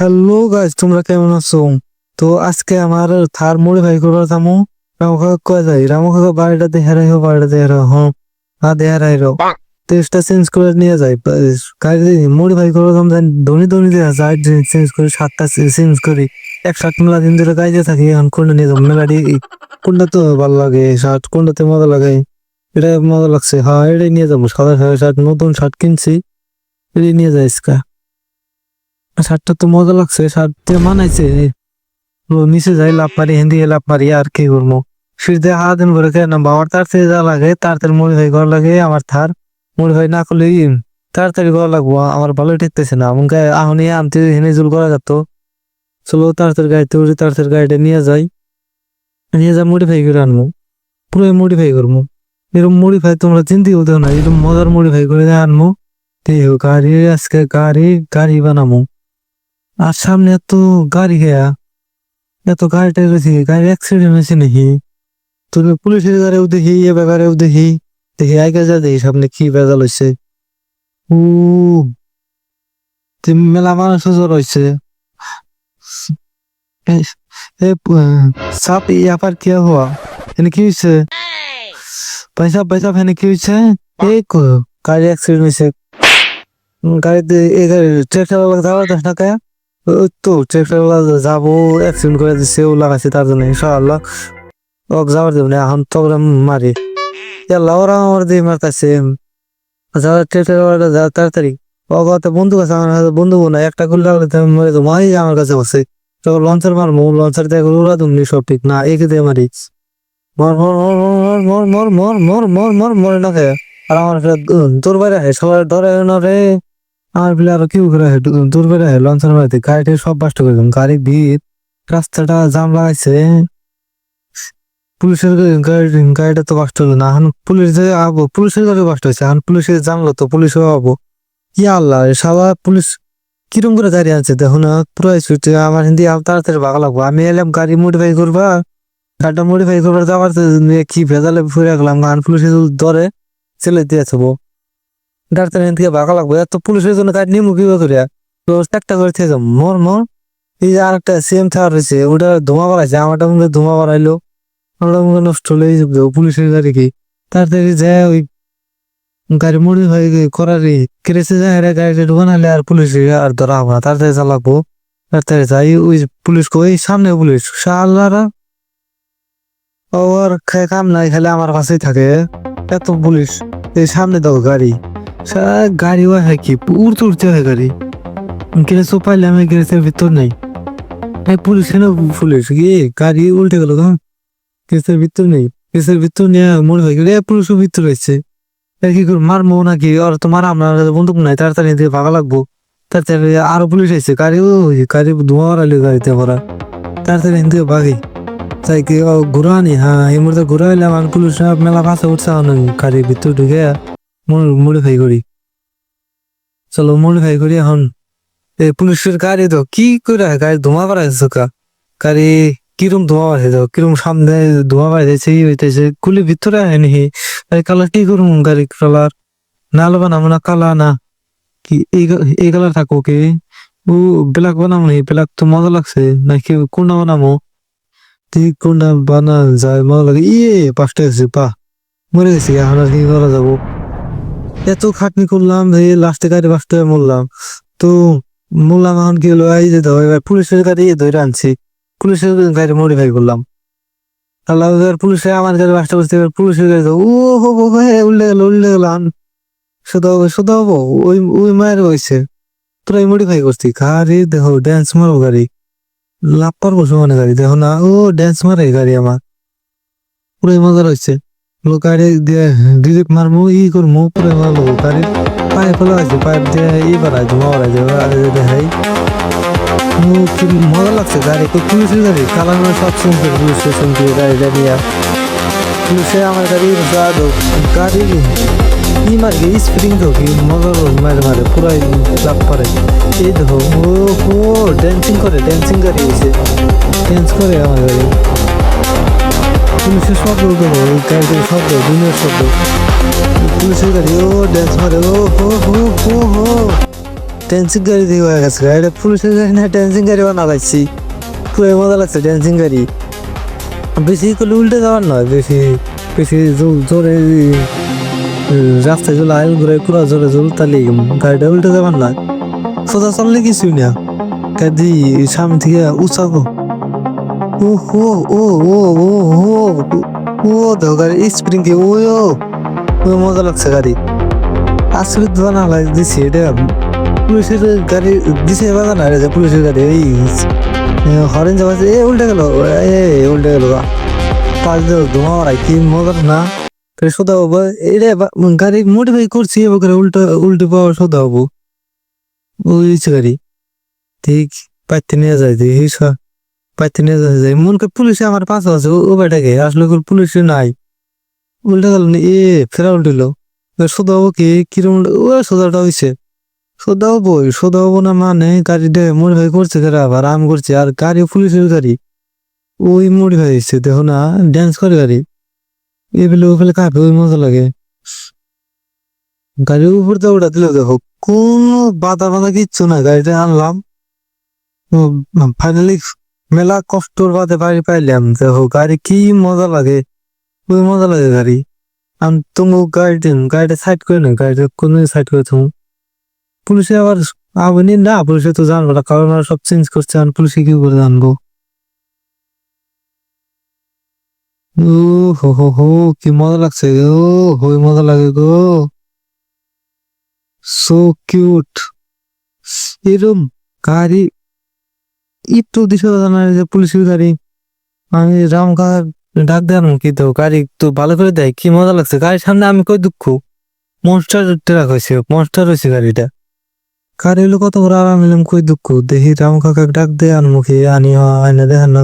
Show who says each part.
Speaker 1: Hello guys তোমরা কেমন আছো? তো আজকে আমার থার মডিফাই করবার যাব রামুখা কয়ে যাই রামুখা বাড়িটা দেখে রাখো বাড়িটা দেখে রাখো হ্যাঁ দেখে রাখো টেস্টটা চেঞ্জ করে নিয়ে যাই। গাড়ি মডিফাই করবার যাব ধনী ধনী দেওয়া যায় চেঞ্জ করে, সাতটা চেঞ্জ করি। এক শার্ট মেলা দিন ধরে গাইতে থাকি, এখন কোনটা নিয়ে যাব? মেলাটি, কোনটা তো ভালো লাগে, শার্ট কোনটাতে মজা লাগে? এটা মজা লাগছে। হ্যাঁ এটাই নিয়ে যাব। সাদা শার্ট নতুন শার্ট কিনছি। এটাই নিয়ে যাই ইসকা শার্টটা তো মজা লাগছে শার্ট দিয়ে মানাইছে নিচে যাই লাভ মারি হিন্দি লাভ মারি আর কি করব? সিঁড়িতে হাত দিন করে কেন বাবার তার থেকে যা লাগে তাড়াতাড়ি মডিফাই করা লাগে আমার থার মডিফাই না করলে তাড়াতাড়ি করা লাগবো আমার ভালো ঠেকতেছে না। আমাকে আহনি আমতে হেনে জুল করা যেত চলো তাড়াতাড়ি গাড়িতে উঠে তাড়াতাড়ি গাড়িটা নিয়ে যাই নিয়ে যা মডিফাই করে আনব পুরো মডিফাই করব। এরকম মডিফাই তোমরা চিন্তি হতে না এরকম মজার মডিফাই করে আনব। হোক, গাড়ি আজকে গাড়ি গাড়ি বানাবো। আর সামনে এত গাড়ি গেয়া, এত গাড়িটা গেছি গাড়ি অ্যাক্সিডেন্ট হয়েছে নাকি? তোর পুলিশের গাড়িও দেখি, এ গাড়িও দেখি। দেখি আগে যা দেখি, সামনে কি বেজাল হয়েছে ও তে মেলা মানুষ জ্বর হয়েছে সাপ ইয়াপার কি হওয়া? এনে কি হয়েছে পয়সা পয়সা ফেনে কি হয়েছে এই গাড়ি অ্যাক্সিডেন্ট হয়েছে গাড়িতে এই গাড়ি ট্রেক্টর যাওয়ার দশ টাকা তো ট্রেক্টর যাব অ্যাক্সিডেন্ট করে দিচ্ছে ও লাগাইছে তার জন্য ইনশাআল্লাহ ওক যাওয়ার দেব না এখন তো মারি ইয়াল্লা ওরা আমার দিয়ে মারতাছে যাওয়ার ট্রেক্টর যা তাড়াতাড়ি তো বন্ধু আছে আমার হাতে বন্ধু না একটা গুলি লাগলে তো মরে যাব এই আমার কাছে বসে তো লঞ্চার মারবো লঞ্চার দিয়ে উড়া দুমনি সব ঠিক না একে দিয়ে মারি মর মর মর মর মর মর মর মর মর মরে না খেয়ে আর আমার তোর বাইরে সবাই ধরে না রে আমার পিলে আরও কি করে দূর বেড়ে লঞ্চের বাড়িতে গাড়িটা সব বাস্ট করে গাড়ি ভিড়, রাস্তাটা জাম লাগাইছে। পুলিশের গাড়ি গাড়িটা তো বাস্ট হলো না। এখন পুলিশ আবো পুলিশের গাড়ি বাস্ট হয়েছে এখন পুলিশের জানলো তো পুলিশও আবো। কি আল্লাহ সাবা পুলিশ কিরম করে গাড়ি আনছে না পুরো ছুটে। আমার হিন্দি তাড়াতাড়ি ভাগ লাগবো। আমি এলাম গাড়ি মডিফাই করবা। গাড়িটা মডিফাই করবার যাওয়ার কি ভেজালে ফুরে গেলাম। গান পুলিশের ধরে ছেলে বউ ডাক্তার এখান থেকে ভাগা লাগবে। এত পুলিশের জন্য তাই নিমু কি করে তো একটা করে থেকে মর মর। এই যে আরেকটা সেম থার রয়েছে ওটা ধোঁয়া বাড়াইছে, আমারটা মধ্যে ধোঁয়া বাড়াইলো। ওটা মুখে নষ্ট হলে পুলিশের গাড়ি কি তাড়াতাড়ি যায় ওই গাড়ি মুড়ি হয়ে করারই কেড়েছে যায়, এরা গাড়িটা বানালে আর পুলিশ আর ধরা হবে না। তাড়াতাড়ি চালাবো তাড়াতাড়ি যাই। ওই পুলিশ ওই সামনে পুলিশ। শালারা। ও আর খায় কাম নাই, খালি আমার কাছেই থাকে। এত পুলিশ, এই সামনে দাও গাড়ি। সারা গাড়ি হয় কি? উড়তে উড়তে হয় গাড়ি। গ্যাসও পাইলাম, এই গ্যাসের ভিতর নেই। এই পুলিশ কেন পুলিশ গিয়ে গাড়ি উল্টে গেল তো। গ্যাসের ভিতর নেই। গ্যাসের ভিতর নিয়ে মনে হয় গেলে পুলিশের ভিতর রয়েছে এর কি করে মারবো নাকি? আর তো মারা বন্দুক নাই তাড়াতাড়ি দিয়ে ভাগা লাগবো। তাড়াতাড়ি আরও পুলিশ এসেছে গাড়ি ওই গাড়ি ধোঁয়া মারালি গাড়িতে ভরা। তাড়াতাড়ি হিন্দি ভাগি। তাই কি ঘুরানি? হ্যাঁ এই মুহূর্তে ঘুরাইলাম, আর পুলিশ মেলা পাশে উঠছে গাড়ির ভিতর ঢুকে মডিফাই করি। চলো মডিফাই করি এখন। পুলিশের গাড়ি তো কি করে গাড়ি ধোঁয়া বাড়াইছে কা গাড়ি কিরম ধোঁয়া বাড়াইছে তো কিরম সামনে ধোঁয়া বাড়াইছে এই হইতেছে, কুলি ভিতরে আয়নি গাড়ি কালার কি করুম গাড়ি কালার? না লো বানাবো না কালা না। কি এই কালার থাকো কি? ও ব্ল্যাক বানাবো নি ব্ল্যাক তো মজা লাগছে। নাকি কোনটা বানাবো কোনটা বানা যায় মজা লাগে। ইয়ে পাঁচটা গেছে পা। মরে গেছি, এখন আর কি করা যাব? এত খাটনি করলাম, এই লাস্টে গাড়ি বাসতে মরলাম। তো মরলাম এখন কি হলো, এই যে ধর পুলিশের গাড়ি ধরে আনছি। পুলিশের গাড়ি মডিফাই করলাম। আল্লাহ পুলিশে আমার গাড়ি বাসতে বসতে পুলিশের গাড়ি ও হো হো হ্যাঁ উল্লে গেল উল্লে গেল শুধু হবে শুধু হব, ওই ওই মায়ের হয়েছে তোরাই মডিফাই করছি গাড়ি দেখো ড্যান্স মারো গাড়ি। লাভ পারব সমানে গাড়ি, দেখো না, ও ড্যান্স মারে গাড়ি আমার। পুরাই মজা রয়েছে। লো গাড়ি দিয়ে ডিরেক্ট মারমু, ই করমু, পুরো মারবো গাড়ি পায়ে ফেলা আছে পাইপ দিয়ে ই বাড়ায় ধোঁয়া বাড়ায় যে আরে দেখাই কি মজা লাগছে, গাড়ি তো পুলিশের গাড়ি? কালানো সব শুনছে পুলিশের শুনছে গাড়ি দাঁড়িয়ে পুলিশে আমার গাড়ি গাড়ি ই মারে স্প্রিং তো কি মজা মারে মারে, পুরাই লাভ করে এই দেখো, ও ড্যান্সিং করে ড্যান্সিং গাড়ি এসে ড্যান্স করে আমার গাড়ি। পুলিশের শব্দ ওই গাড়ির শব্দ, দুনিয়ার শব্দ। পুলিশের গাড়ি, ও ড্যান্স মারে ও, হো হো হো হো। টেন্সিং গাড়ি দিয়ে হয়ে গেছে এটা পুলিশের গাড়ি না টেন্সিং গাড়ি বানা লাগছি। পুরো মজা লাগছে টেন্সিং গাড়ি। বেশি করলে উল্টে যাওয়ার নয়, বেশি বেশি জোরে রাস্তায় চলে আইল ঘুরে পুরো জোরে জোরে তাহলে গাড়িটা উল্টে যাবার নয়। সোজা চললে কিছুই না। কাদি সামনে থেকে উঁচাবো। ও হো ও ও ও ও ও দেখো গাড়ি স্প্রিং কি ও ও মজা লাগছে গাড়ি। আসলে বানা লাগ দিছে, এটা পুলিশের গাড়ি দিছে বাজানা রে পুলিশের গাড়ি, এই হরেন যাওয়া এ, উল্টে গেল, এ, উল্টে গেল পাঁচ দেও ধোঁয়া কি মজার না? সোদা হব, এটা গাড়ি মডিফাই করছি, এবার উল্টো, উল্টে পাওয়া সোদা হব। ওই গাড়ি। ঠিক, পাইতে নিয়ে যায় পাইতে নিয়ে যায় মন করে পুলিশে আমার পাশে আছে ও- বেটাকে আসলে করে পুলিশে নাই। উল্টে গেল এ ফেরা উল্টিল সোদা হব কি? কিরম ও সোদাটা হয়েছে সোদা হব সোদা হব না মানে গাড়িটা মডিফাই করছে কেরা আবার? আম করছে। আর গাড়ি পুলিশের গাড়ি। ওই মডিফাই হয়েছে দেখো না ড্যান্স করে গাড়ি। এগুলো ওগুলো কাঁপে, ওই মজা লাগে। গাড়ির উপর দিয়ে ওটা দিল, দেখো, কোনো বাধা বাধা কিচ্ছু না গাড়িটা আনলাম। ফাইনালি মেলা কষ্টর বাদে বাড়ি পাইলাম। দেখো, গাড়ি কি মজা লাগে। ওই মজা লাগে গাড়ি। আমি, তুমি গাড়িটা গাড়িটা সাইড করে না গাড়িটা কোন সাইড করে তুমি পুলিশে আবার আবনি না, পুলিশে তো জানব না, কারণ ওরা সব চেঞ্জ করছে, আর পুলিশে কি করে জানব? ও হো হো হো, কি মজা লাগছে ও হই মজা লাগে গো। সো কিউট এরম গাড়ি একটু দিশা জানা যে পুলিশের গাড়ি আমি রাম কাকা ডাক দেন কি তো গাড়ি তো ভালো করে দেয় কি মজা লাগছে। গাড়ির সামনে আমি কই দুঃখ? মনস্টার ট্রাক হয়েছে মনস্টার হয়েছে গাড়িটা। গাড়ি হলো কত করে আরাম এলাম কই দুঃখ? দেখি রাম কাকা ডাক দে আর মুখে আনি আয়না দেখান না